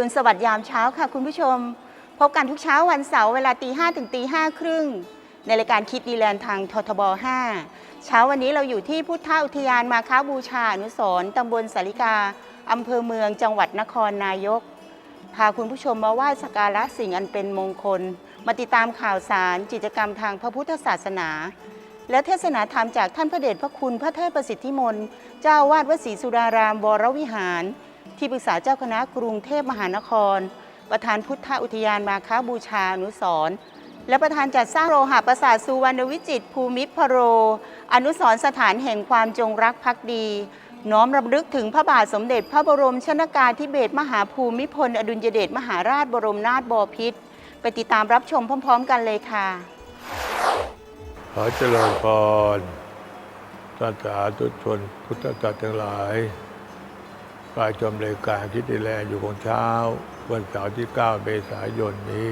รุณสวัสดิ์ยามเช้าค่ะคุณผู้ชม พบกันทุกเช้าวันเสาร์เวลาตีห้ถึงตีห้าครึ่งในรายการคิดดีแลนด์ทางททบ 5 เช้าวันนี้เราอยู่ที่พุทธอุทยานมาค้าบูชาอนุสรณ์ตำบลสาริกาอำเภอเมืองจังหวัดนครนายก พาคุณผู้ชมมาไหว้สักการะสิ่งอันเป็นมงคล มาติดตามข่าวสารกิจกรรมทางพระพุทธศาสนา และเทศนาธรรมจากท่านพระเดชพระคุณพระเทพประสิทธิมนต์เจ้าวาดวัดศรีสุดารามวรวิหาร ที่ปรึกษาเจ้าคณะกรุงเทพมหานคร ประธานพุทธอุทยานมาค้าบูชาอนุสรณ์และประธานจัดสร้างโลหะประสาทสุวรรณวิจิตภูมิพโร อนุสร์สถานแห่งความจงรักภักดี น้อมรำลึกถึงพระบาทสมเด็จพระบรมชนากาธิเบศรมหาภูมิพล อดุลยเดชมหาราชบรมนาถบพิตรไปติดตามรับชมพร้อม ๆ กันเลยค่ะ ขอเจริญพรท่านสาธุชนพุทธศาสนิกทั้งหลาย กายชมรายการคิดดีแลอยู่ของเช้า วันเสาร์ที่ 9 เมษายนนี้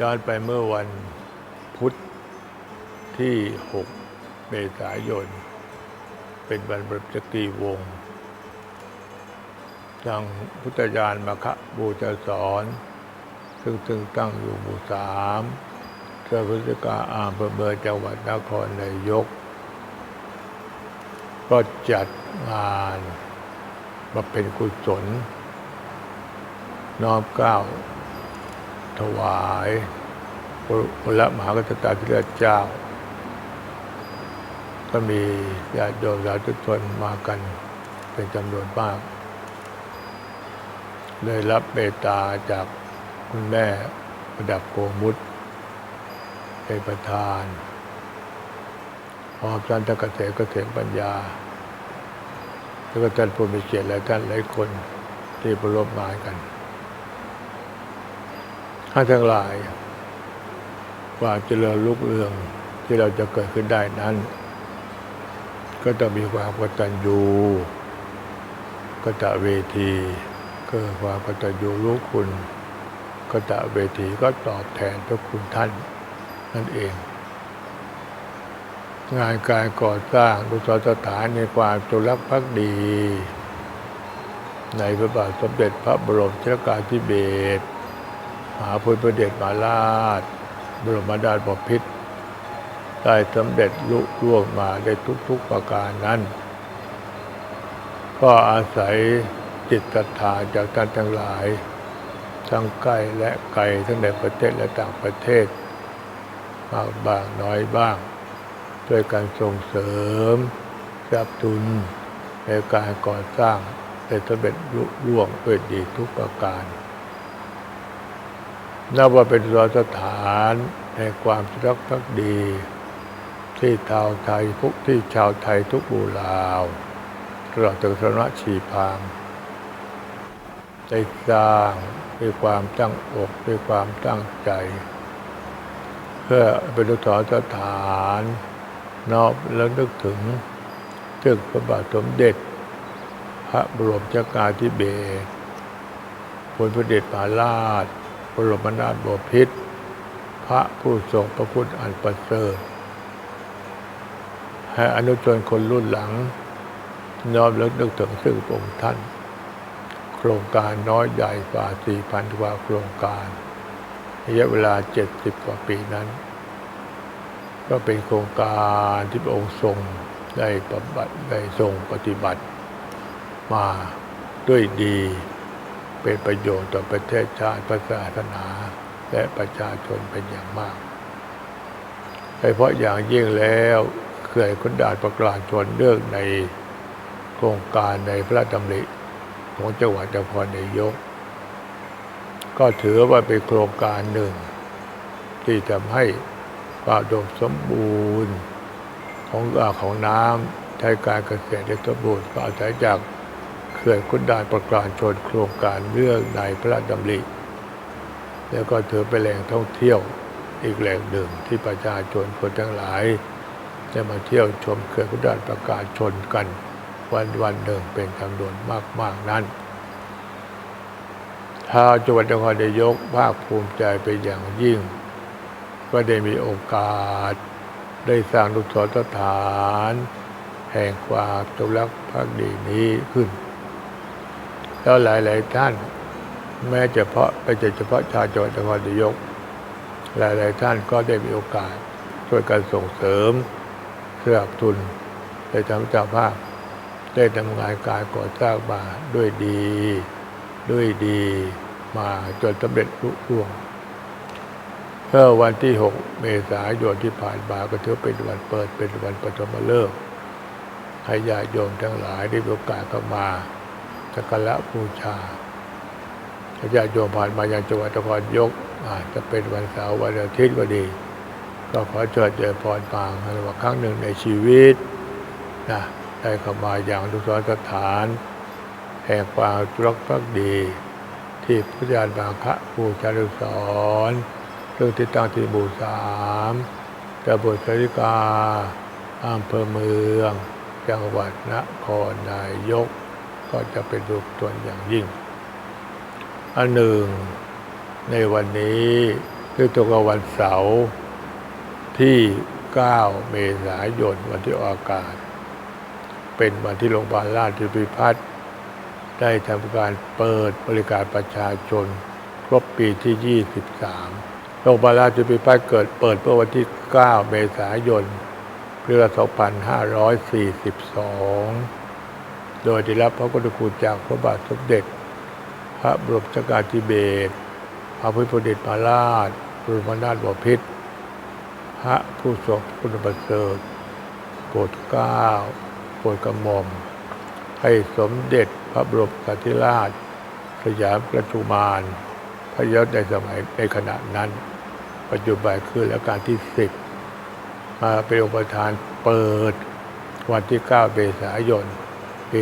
ย้อนไปเมื่อวันพุธที่ 6 เมษายน เป็นวันประจักรีวงศ์ทางพุทธญาณมคะบูชาสอนซึ่งซึ่งตั้งอยู่หมู่สามเจ้าพุทธกาอามเภอเมืองจังหวัดนครนายก ก็จัดงาน มาเป็นกุศล น้อมก้าวถวายพระมหากษัตริย์ธิราชเจ้า ก็มีญาติโยมสาธุชนมากันเป็นจำนวนมากเลยรับเมตตาจากคุณแม่ประดับโกมุตเป็นประธานพร้อมท่านตะเกษมเกษมปัญญา แล้วก็ท่านผู้มีเกียรติหลายท่านหลายคนที่ประรบงากันท่านทั้งหลายความเจริญลุกเรืองที่เราจะเกิดขึ้นได้นั้น ก็ต้องมีความกตัญญูกตเวทีก็ความกตัญญูรู้คุณกตเวทีก็ตอบแทนพระคุณท่านนั่นเอง งานการก่อสร้างบุษสถานในความจงรักภักดี ในพระบาทสมเด็จพระบรมชนกาธิเบศรมหาภูมิพระเดชมาราชบรมนาถบพิตรได้สำเร็จลุล่วงมาได้ทุกๆประการนั้น ก็อาศัยจิตศรัทธาจากท่านทั้งหลาย ทั้งใกล้และไกลทั้งในประเทศและต่างประเทศมากบ้างน้อยบ้าง ด้วยการส่งเสริมสับทุนในการก่อสร้างได้สำเร็จลุล่วงด้วยดีทุกประการนับว่าเป็นสถานในความรักภักดี ที่ชาวไทยทุกที่ชาวไทยทุกหมู่เหล่าตลอดถึงสนะชีพามได้สร้างด้วยความตั้งอกด้วยความตั้งใจ เพื่อเป็นอุทาสถาน นอบแล้วนึกถึงตึกพระบาทสมเด็จ พระบรมชกาธิเบศรพลพระเดชมหาราชบรมนาถบพิตรพระผู้ทรงพระคุณอันประเสริฐให้อนุชนคนรุ่นหลัง น้อมแล้วนึกถึงซึ่งองค์ท่าน โครงการน้อยใหญ่กว่า 4,000 กว่าโครงการระยะเวลา 70 กว่าปีนั้น ก็เป็นโครงการที่พระองค์ทรงได้ปฏิบัติได้ทรงปฏิบัติมาด้วยดี เป็นประโยชน์ต่อประเทศชาติศาสนา และประชาชนเป็นอย่างมากโดยเฉพาะอย่างยิ่งแล้วเขื่อนขุนด่านประกางชนเนื่องในโครงการในพระราชดำริของจังหวัดนครนายก ก็ถือว่าเป็นโครงการหนึ่ง ที่ทำให้ ควาดมสมบูรณ์ของอ่าของน้ำใช้การเกษตรได้สมบูรณ์ก็อาศัยจากเขื่อนขุนด่านประการชนโครงการเรื่องในพระราชดำริ แล้วก็ถือเป็นแหล่งท่องเที่ยวอีกแหล่งหนึ่งที่ประชาชนคนทั้งหลายจะมาเที่ยวชมเขื่อนขุนด่านประการชนกัน วันวันหนึ่งเป็นจำนวนมากๆนั้นชาวจังหวัดนครนายกภาคภูมิใจเป็นอย่างยิ่ง ก็ได้มีโอกาส ได้สร้างนุสรสถาน แห่งความจงรักภักดีนี้ขึ้น แล้วหลาย ๆ ท่าน แม้เฉพาะไม่ใช่เฉพาะชาวจังหวัดนครนายก หลาย ๆ ท่านก็ได้มีโอกาสช่วยกันส่งเสริมสนับสนุนในทางเจ้าภาพ ได้ทำงานการก่อสร้างมาด้วยดี ด้วยดีมาจนสำเร็จลุล่วง เมื่อวันที่ 6 เมษายนที่ผ่านมาก็ถือเป็นวันเปิดเป็นวันปฐมฤกษ์ให้ญาติโยมทั้งหลายได้มีโอกาสเข้ามาสักการะบูชาถ้าญาติโยมผ่านมายังจังหวัดนครยกอาจจะเป็นวันเสาร์วันอาทิตย์ก็ดี ก็ขอเชิญเจริญพรปางให้ว่าครั้งหนึ่งในชีวิตนะได้เข้ามาอย่างทุกสรสถาน แห่งความรักภักดี ที่พุทธญาณบางคะบูชาลุสรเรื่องที่ตั้งที่หมู่สามตำบลสริกาอำเภอเมือง จังหวัดนครนายก ก็จะเป็นรูปตนอย่างยิ่ง อันหนึ่ง ในวันนี้คือตรงกับวันเสาร์ที่ 9 เมษายนวันที่ออกอากาศ เป็นวันที่โรงพยาบาลราชพิพัฒน์ได้ทำการเปิดบริการประชาชน ครบปีที่ 23 โรงบาลราชพิพัฒน์เกิดเปิดเมื่อวันที่ 9 เมษายนพุทธศักราช2542 โดยได้รับพระกุณคุณจากพระบาทสมเด็จ พระบรมชกาธิเบศรพระพุทธเดชมาราชบรมนาถบพิตรพระผู้ทรงคุณประเสริฐโปรดเกล้าโปรดกระหม่อม ให้สมเด็จพระบรมสันติราช สยามประชุมาน พระยศในสมัยในขณะนั้น ปัจจุบันคือรัชกาลที่สิบมาเป็นองค์ประธานเปิดวันที่ 9 เมษายน ปี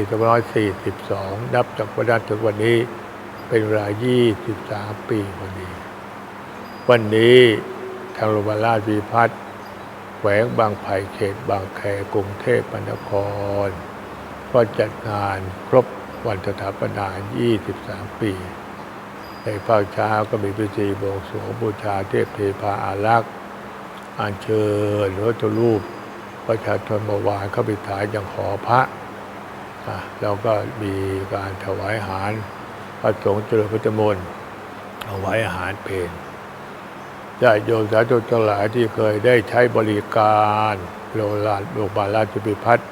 2542 นับจากวันนั้นถึงวันนี้เป็นเวลา 23 ปีพอดี วันนี้ทางโรงพยาบาลราชวิพัฒน์แขวงบางไผ่เขตบางแคกรุงเทพมหานคร ก็จัดงานครบวันสถาปนา 23 ปี ในภาคเช้าก็มีพิธีบวงสรวงบูชาเทพเทพาอารักษ์อัญเชิญรือวัตถุรูป ประชาชนเมื่อวานเข้าไปถ่ายอย่างหอพระอะแล้วก็มีการถวายอาหารพระสงฆ์เจริญพระจมนต์ถวายอาหารเพลญาติโยมสาธุทั้งหลายที่เคยได้ใช้บริการโรงพยาบาลโรงพยาบาลราชพิพัฒน์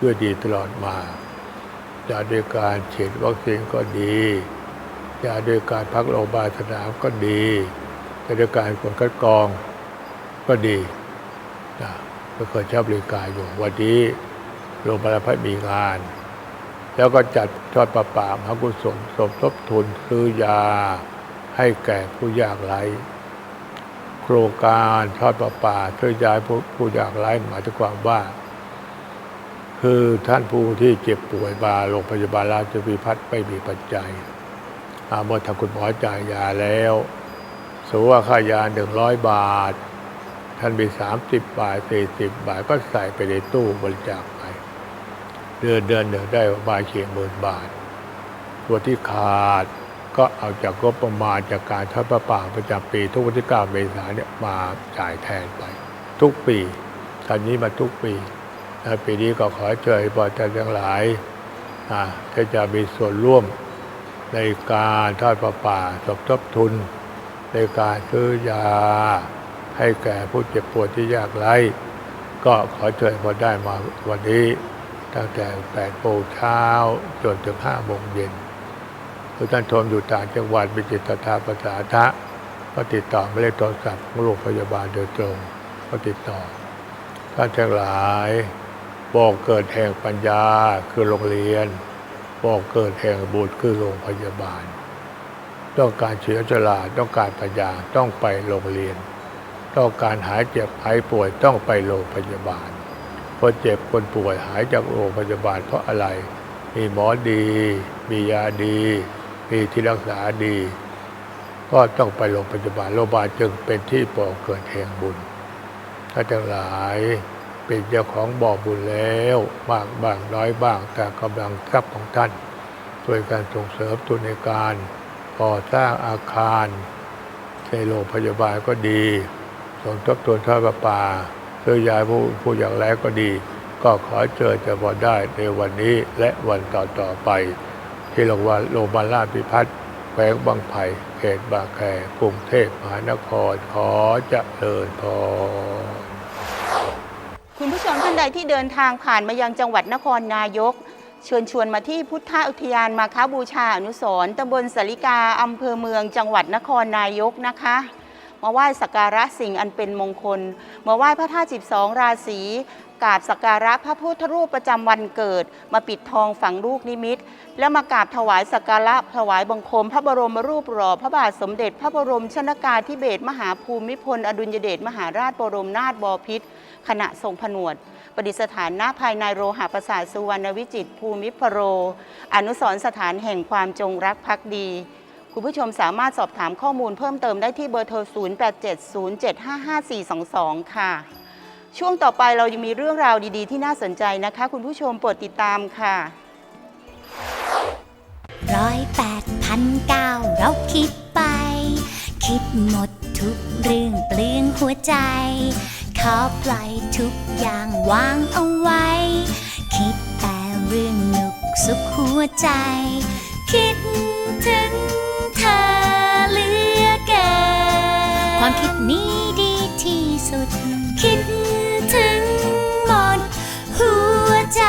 ด้วยดีตลอดมาจะด้วยการฉีดวัคซีนก็ดี จะด้วยการพักโรงพยาบาลสนามก็ดีจะด้วยการกดคัดกรองก็ดีนะก็เคยใช้บริการอยู่วันนี้โรงพยาบาลพัฒมีงาน แล้วก็จัดทอดประป่ามหากุศลสมทบทุนซื้อยาให้แก่ผู้ยากไร้โครงการทอดประป่าช่วยย้ายผู้ผู้ยากไร้หมายถึงความว่า คือท่านผู้ที่เจ็บป่วยมาโรงพยาบาลราชวิพัฒน์ไม่มีปัจจัย เมื่อทางคุณหมอจ่ายยาแล้วสมมติว่าค่ายาหนึ่งร้อยบาท ท่านมีสามสิบบาทสี่สิบบาทก็ใส่ไปในตู้บริจาคไป เดือนเดือนหนึ่งได้ประมาณเฉียงหมื่นบาทตัวที่ขาดก็เอาจากงบประมาณจากการทอดประป่าประจำปีทุกวันที่9เมษายนเนี่ยมาจ่ายแทนไป ทุกปีทำนี้มาทุกปีและปีนี้ก็ขอเชิญบริษัททั้งหลายที่จะมีส่วนร่วม ในการทอดประป่าสมทบทุน ในการซื้อยา ให้แก่ผู้เจ็บปวดที่ยากไร้ก็ขอเชิญพอได้มาวันนี้ ตั้งแต่8โมงเช้าจนถึง5โมงเย็นถ้ท่านชมอยู่ต่างจังหวัดมีจิตศรัทธาภาษาทะก็ติดต่อไม่ได้โทรศัพท์โรงพยาบาลโดยตรงก็ติดต่อ ท่านทั้งหลายบอกเกิดแห่งปัญญาคือโรงเรียน บอกเกิดแห่งบุตรคือโรงพยาบาล ต้องการเชื้อชราต้องการปัญญาต้องไปโรงเรียน ต้องการหายเจ็บหายป่วยต้องไปโรงพยาบาลคนเจ็บคนป่วยหายจากโรงพยาบาลเพราะอะไร มีหมอดี มียาดี มีที่รักษาดี ก็ต้องไปโรงพยาบาลโรงพยาบาลจึงเป็นที่ปอเกิดแห่งบุญถ้าทั้งหลาย เป็นเจ้าของบ่อบุญแล้วมากบ้างน้อยบ้าง แต่กำลังทรัพย์ของท่านช่วยการส่งเสริมทุนในการก่อสร้างอาคารในโรงพยาบาลก็ดีสมทบทุนท่าประปาซื้อยาผู้ผู้อย่างไรก็ดี ก็ขอเจอจะพอได้ในวันนี้และวันต่อต่อๆไป ที่โรงพยาบาลโรงพยาบาลราชพิพัฒน์แขวงบางไผ่เขตบางแคกรุงเทพมหานครขอเจะเลิญพร คุณผู้ชมท่านใดที่เดินทางผ่านมายังจังหวัดนครนายก เชิญชวนมาที่พุทธอุทยานมาค้าบูชาอนุสรณ์ตำบลสาริกาอำเภอเมืองจังหวัดนครนายกนะคะมาไหว้สักการะสิ่งอันเป็นมงคล มาไหว้พระธาตุ12ราศีกราบสักการะพระพุทธรูปประจำวันเกิด มาปิดทองฝังลูกนิมิต แล้วมากราบถวายสักการะถวายบังคม พระบรมรูปหล่อพระบาทสมเด็จ พระบรมชนากาธิเบศรมหาภูมิพล อดุลยเดชมหาราชบรมนาถบพิตร ขณะทรงผนวด ประดิษฐานณภายในโรหะประสาทสุวรรณวิจิตภูมิพโร อนุสรสถานแห่งความจงรักภักดี คุณผู้ชมสามารถสอบถามข้อมูลเพิ่มเติมได้ที่เบอร์โทร 0870755422 ค่ะ ช่วงต่อไปเรายังมีเรื่องราวดีๆ ที่น่าสนใจนะคะ คุณผู้ชมโปรดติดตามค่ะร้อยแปดพันเก้าเราคิดไป คิดหมดทุกเรื่องเปลืองหัวใจ ท้อปลายทุกอย่างวางเอาไว้ คิดแต่เรื่องหนุกสุขหัวใจ คิดถึงเธอเหลือเกินความคิดนี้ดีที่สุด คิดถึงหมดหัวใจ